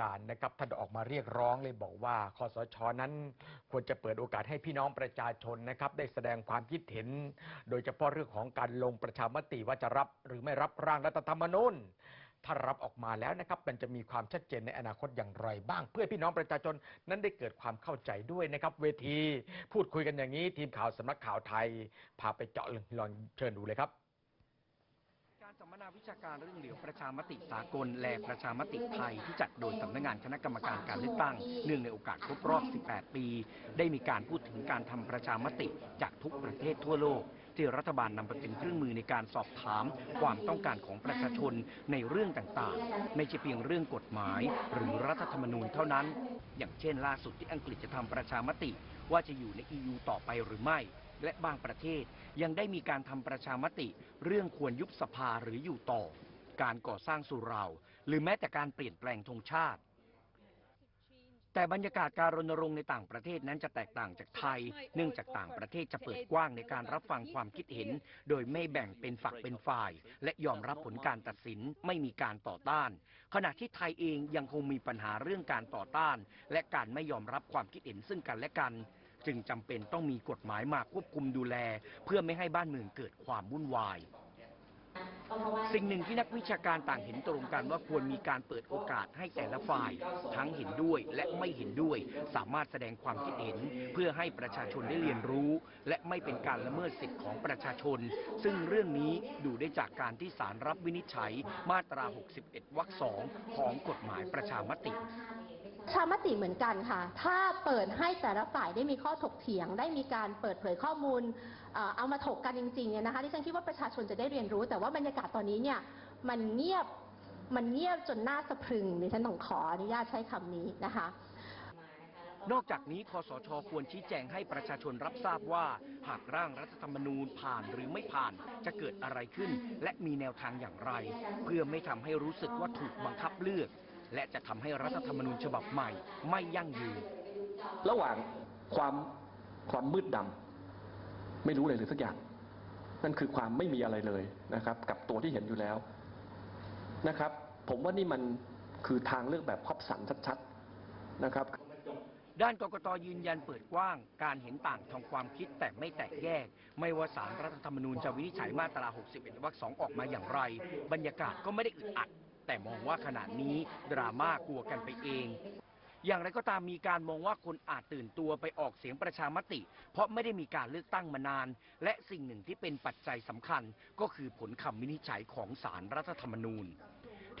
การนะครับท่านออกมาเรียกร้องเลยบอกว่าคอสชนั้น ควรจะเปิดโอกาสให้พี่น้องประชาชนนะครับ ได้แสดงความคิดเห็น โดยเฉพาะเรื่องของการลงประชามติว่าจะรับหรือไม่รับร่างรัฐธรรมนูญถ้ารับออกมาแล้วนะครับมันจะมีความชัดเจนในอนาคตอย่างไรบ้าง เพื่อพี่น้องประชาชนนั้นได้เกิดความเข้าใจด้วยนะครับ เวทีพูดคุยกันอย่างนี้ ทีมข่าวสำนักข่าวไทย พาไปเจาะลึกลองเชิญดูเลยครับ การสัมมนาวิชาการเรื่องเหลียวประชามติสากลและประชามติไทยที่จัดโดยสำนักงานคณะกรรมการการเลือกตั้งเนื่องในโอกาสครบรอบ 18 ปี ได้มีการพูดถึงการทำประชามติจากทุกประเทศทั่วโลก ที่รัฐบาลนำไปเป็นเครื่องมือในการสอบถาม ความต้องการของประชาชนในเรื่องต่างๆ ไม่ใช่เพียงเรื่องกฎหมาย หรือรัฐธรรมนูญเท่านั้น อย่างเช่น ล่าสุดที่อังกฤษจะทำประชามติ ว่าจะอยู่ใน EU ต่อไปหรือไม่ และบางประเทศยังได้มีการทำประชามติ เรื่องควรยุบสภาหรืออยู่ต่อ การก่อสร้างสุรา หรือแม้แต่การเปลี่ยนแปลงธงชาติ แต่บรรยากาศการรณรงค์ในต่างประเทศนั้นจะแตกต่างจากไทย เนื่องจากต่างประเทศจะเปิดกว้างในการรับฟังความคิดเห็น โดยไม่แบ่งเป็นฝักเป็นฝ่าย และยอมรับผลการตัดสินไม่มีการต่อต้าน ขณะที่ไทยเองยังคงมีปัญหาเรื่องการต่อต้าน และการไม่ยอมรับความคิดเห็นซึ่งกันและกัน จึงจำเป็นต้องมีกฎหมายมาควบคุมดูแลเพื่อไม่ให้บ้านเมืองเกิดความวุ่นวาย สิ่งหนึ่งที่นักวิชาการต่างเห็นตรงกันว่าควรมีการเปิดโอกาสให้แต่ละฝ่าย ทั้งเห็นด้วยและไม่เห็นด้วย สามารถแสดงความคิดเห็น เพื่อให้ประชาชนได้เรียนรู้ และไม่เป็นการละเมิดสิทธิของประชาชน ซึ่งเรื่องนี้ดูได้จากการที่ศาลรับวินิจฉัยมาตรา 61 วรรคสองของกฎหมายประชามติประชามติเหมือนกันค่ะ ถ้าเปิดให้แต่ละฝ่ายได้มีข้อถกเถียง ได้มีการเปิดเผยข้อมูล เอามาถกกันจริงๆเนี่ยนะคะ ที่ฉันคิดว่าประชาชนจะได้เรียนรู้ แต่ว่าบรรยากาศตอนนี้เนี่ยมันเงียบมันเงียบจนน่าสะพรึงดิฉันต้องขออนุญาตใช้คำนี้นะคะนอกจากนี้คอสชควรชี้แจงให้ประชาชนรับทราบว่า หากร่างรัฐธรรมนูญผ่านหรือไม่ผ่านจะเกิดอะไรขึ้น และมีแนวทางอย่างไร เพื่อไม่ทำให้รู้สึกว่าถูกบังคับเลือก และจะทำให้รัฐธรรมนูญฉบับใหม่ไม่ยั่งยืน ระหว่างความความมืดดำไม่รู้อะไรเลยสักอย่าง นั่นคือความไม่มีอะไรเลยนะครับ กับตัวที่เห็นอยู่แล้วนะครับ ผมว่านี่มันคือทางเลือกแบบครอบสันชัดๆนะครับ ด้านกกตยืนยันเปิดกว้าง การเห็นต่างทางความคิดแต่ไม่แตกแยก ไม่ว่าสารรัฐธรรมนูญจะวินิจฉัยมาตรา 61วรรคสองออกมาอย่างไร บรรยากาศก็ไม่ได้อึดอัด แต่มองว่าขณะนี้ดราม่ากลัวกันไปเอง อย่างไรก็ตามมีการมองว่าคนอาจตื่นตัวไปออกเสียงประชามติ เพราะไม่ได้มีการเลือกตั้งมานาน และสิ่งหนึ่งที่เป็นปัจจัยสำคัญ ก็คือผลคำวินิจฉัยของสารรัฐธรรมนูญ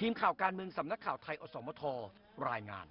ทีมข่าวการเมืองสำนักข่าวไทยอสมทรายงาน